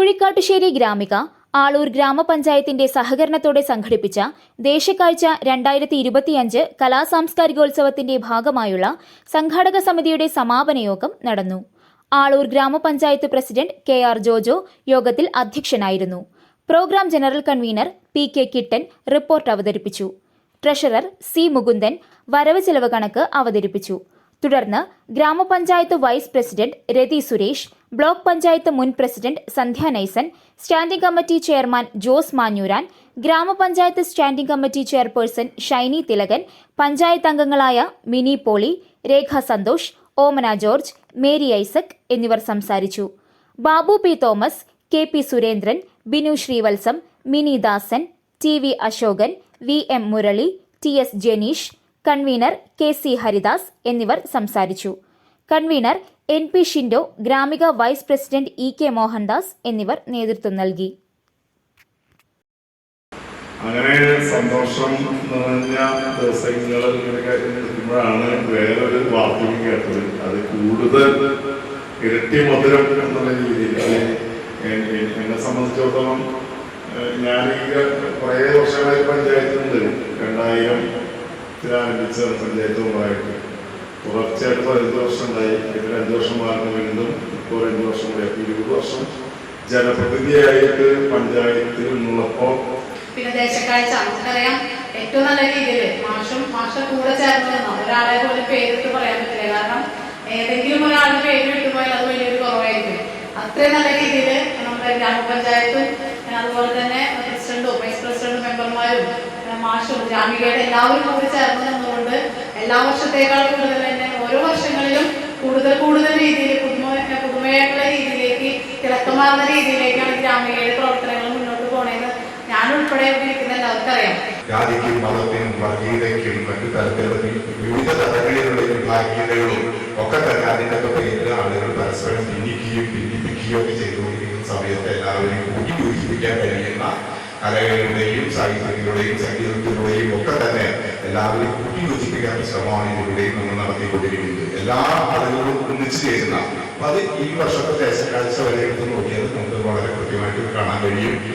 കുഴിക്കാട്ടുശ്ശേരി ഗ്രാമിക ആളൂർ ഗ്രാമപഞ്ചായത്തിന്റെ സഹകരണത്തോടെ സംഘടിപ്പിച്ച ദേശക്കാഴ്ച രണ്ടായിരത്തി ഇരുപത്തിയഞ്ച് കലാസാംസ്കാരികോത്സവത്തിന്റെ ഭാഗമായുള്ള സംഘാടക സമിതിയുടെ സമാപന യോഗം നടന്നു. ആളൂർ ഗ്രാമപഞ്ചായത്ത് പ്രസിഡന്റ് കെ ആർ ജോജോ യോഗത്തിൽ അധ്യക്ഷനായിരുന്നു. Programme general convener P K Kittan report അവതരിപ്പിച്ചു. ട്രഷറർ സി മുകുന്ദൻ വരവ് ചെലവ് കണക്ക് അവതരിപ്പിച്ചു. തുടർന്ന് gramapanchayat vice president Rathi Suresh block panchayat മുൻ president Sandhya Naisan standing committee chairman Jose Manjooran gramapanchayat standing committee chairperson Shiny Thilakan panchayat അംഗങ്ങളായ Mini Poly Rekha Santhosh Omana George Mary Isaac എന്നിവർ സംസാരിച്ചു. Babu P Thomas K P Surendran Binu Srivatsam Mini Dasan T V Ashokan V M Murali T S Janeesh convener K C Haridas എന്നിവർ സംസാരിച്ചു. Convener N P Shindo Gramika vice president E K Mohandas എന്നിവർ നേതൃത്വം നൽകി. അങ്ങനെ സന്തോഷം നിറഞ്ഞ ദിവസങ്ങൾ ഇങ്ങനെ നിൽക്കുമ്പോഴാണ് വേറൊരു വാർത്തയും കേട്ടത്. അത് കൂടുതൽ ഇരട്ടി മധുരം എന്നുള്ള രീതിയിൽ. എന്നെ സംബന്ധിച്ചിടത്തോളം ഞാൻ ഈ കുറേ വർഷങ്ങളായി പഞ്ചായത്തുണ്ട് രണ്ടായിരം ആരംഭിച്ച പഞ്ചായത്തുമായിട്ട് തുടർച്ചയായിട്ട് പതിനഞ്ച് വർഷം ഉണ്ടായി ഇതിൽ അഞ്ച് വർഷം മാറുന്ന വീണ്ടും ഇപ്പോൾ രണ്ടു വർഷം കൂടി ഇരുപത് വർഷം ജനപ്രതിനിധിയായിട്ട് പഞ്ചായത്തിൽ നിന്നുള്ളപ്പോൾ പിന്നെ ദേശക്കാഴ്ച നമുക്കറിയാം ഏറ്റവും നല്ല രീതിയിൽ മാഷും മാഷ കൂടെ ചേർന്ന് ഒരാളെ പോലും പേരിട്ട് പറയാൻ പറ്റില്ല. കാരണം ഏതെങ്കിലും ഒരാളുടെ പേര് വിട്ടുപോയാൽ അത് വലിയൊരു കുറവായിരിക്കും. അത്രയും നല്ല രീതിയിൽ നമ്മുടെ ഗ്രാമപഞ്ചായത്തും അതുപോലെ തന്നെ പ്രസിഡന്റും വൈസ് പ്രസിഡന്റും മെമ്പർമാരും മാഷും ജാമികയുടെ എല്ലാവരും കൂടി ചേർന്ന് നിന്നുകൊണ്ട് എല്ലാ വർഷത്തേക്കാൾ കൂടുതൽ തന്നെ ഓരോ വർഷങ്ങളിലും കൂടുതൽ കൂടുതൽ രീതിയിൽ പുതുമ പുതുമയായിട്ടുള്ള രീതിയിലേക്ക് തിളക്കമാർന്ന രീതിയിലേക്കാണ് ഗ്രാമികയുടെ പ്രവർത്തനങ്ങൾ മുന്നോട്ട് പോണേന്ന് ഞാൻ ഉൾപ്പെടെ ഇരിക്കുന്ന എല്ലാവർക്കും അറിയാം. ജാതിക്കും മതത്തിനും വർഗീയതയ്ക്കും മറ്റു തരത്തിലുള്ള വിവിധ തലങ്ങളിലുള്ള വിഭാഗീയതകളും ഒക്കെ തന്നെ അതിന്റെ ഒക്കെ പേരിൽ ആളുകൾ പരസ്പരം ഭിന്നിക്കുകയും ഭിന്നിപ്പിക്കുകയും ഒക്കെ ചെയ്തുകൊണ്ടിരിക്കുന്ന സമയത്ത് എല്ലാവരെയും കൂട്ടി യോജിപ്പിക്കാൻ കഴിയുന്ന കലകളുടെയും സാഹിത്യത്തിലൂടെയും സംഗീതത്തിലൂടെയും ഒക്കെ തന്നെ എല്ലാവരെയും കൂട്ടി യോജിപ്പിക്കാനുള്ള ശ്രമമാണ് ഇതിലൂടെയും നമ്മൾ നടത്തിക്കൊണ്ടിരിക്കുന്നത്. എല്ലാ ആളുകളും ഒന്നിച്ചു ചേരുന്ന അത് ഈ വർഷത്തെ ദേശക്കാഴ്ച വരെ എടുത്ത് നോക്കിയാൽ നമുക്ക് വളരെ കൃത്യമായിട്ട് കാണാൻ കഴിയും.